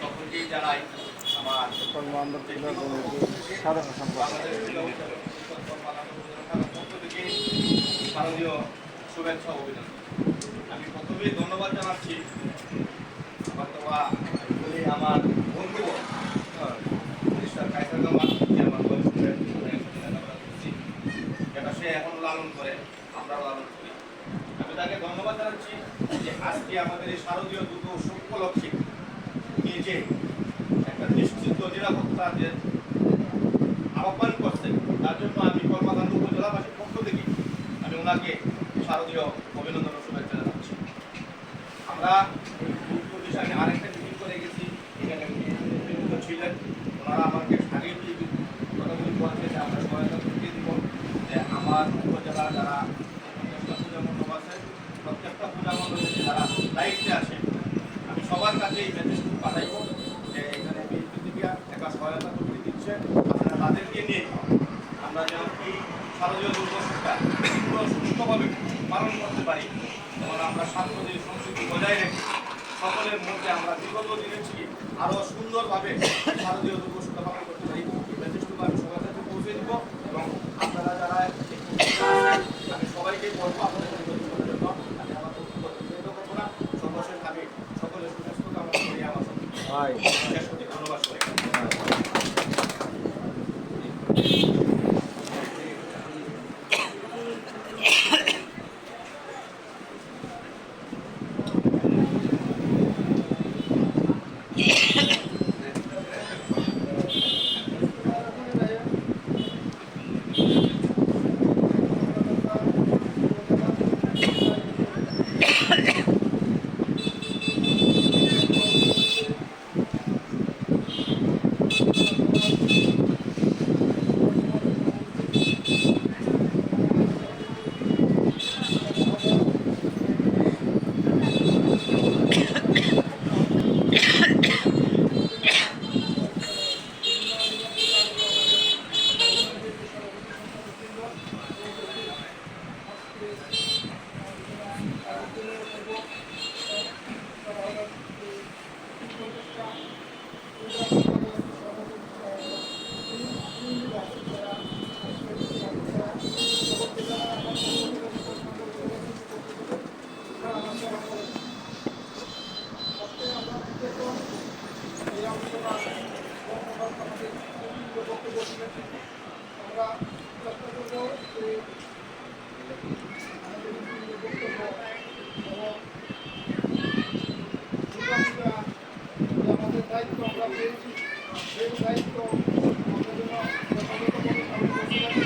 সকলকেই জানাই আমার সাধারণ সম্পাদক শুভেচ্ছা অভিনন্দন আমি প্রথমেই ধন্যবাদ জানাচ্ছি। আমার তো আমার বন্ধু মিস্টার কাইসার জামান আমার সে এখন লালন করে আমরাও লালন করি তাকে ধন্যবাদ জানাচ্ছি যে আজকে আমাদের এই শারদীয় দুটো উপলক্ষে নিজে একটা নিশ্চিত নিরাপত্তা যে আহ্বান করছেন, তার জন্য আমি কর্মাকাণ্ড উপজেলাবাসীর পক্ষ থেকে আমি ওনাকে শারদীয় অভিনন্দন ও শুভেচ্ছা জানাচ্ছি। আমরা বিষয়ে আরেকটা মিটিং করে গেছি, এখানে ছিলেন। ওনারা আমাকে এই কথাগুলি বলছে যে আমরা সহায়তা দিয়ে দিব যে আমার উপজেলা যারা প্রত্যেকটা পূজা মণ্ডপ আছে প্রত্যেকটা পূজা মণ্ডপে যারা দায়িত্বে আছে আমি সবার কাছে এই মেসেজটুকু পাঠাইব যে এখানে বিএনপি থেকে একটা সহায়তা কমিটি দিচ্ছে আপনারা নিয়ে আমরা যেন এই শারদীয় দুর্গোৎসবটা পুরো সুস্থভাবে পালন করতে পারি যেমন আমরা সাংস্কৃতিক সংস্কৃতি বজায় রেখে সকলের মধ্যে আমরা বিগত দিনের থেকে আরও সুন্দরভাবে শারদীয় দুর্গোৎসবটা পালন করতে পারি। মেসেজটুকু সবার কাছে পৌঁছে দিব এবং আপনারা যারা আমি সবাইকে বলব আপনাদের সকলের সুস্বাস্থ্য কামনা করি আমার ধন্যবাদ সবাইকে। আমরা চেষ্টা করব যে দায়িত্ব আমরা পেয়েছি সেই দায়িত্ব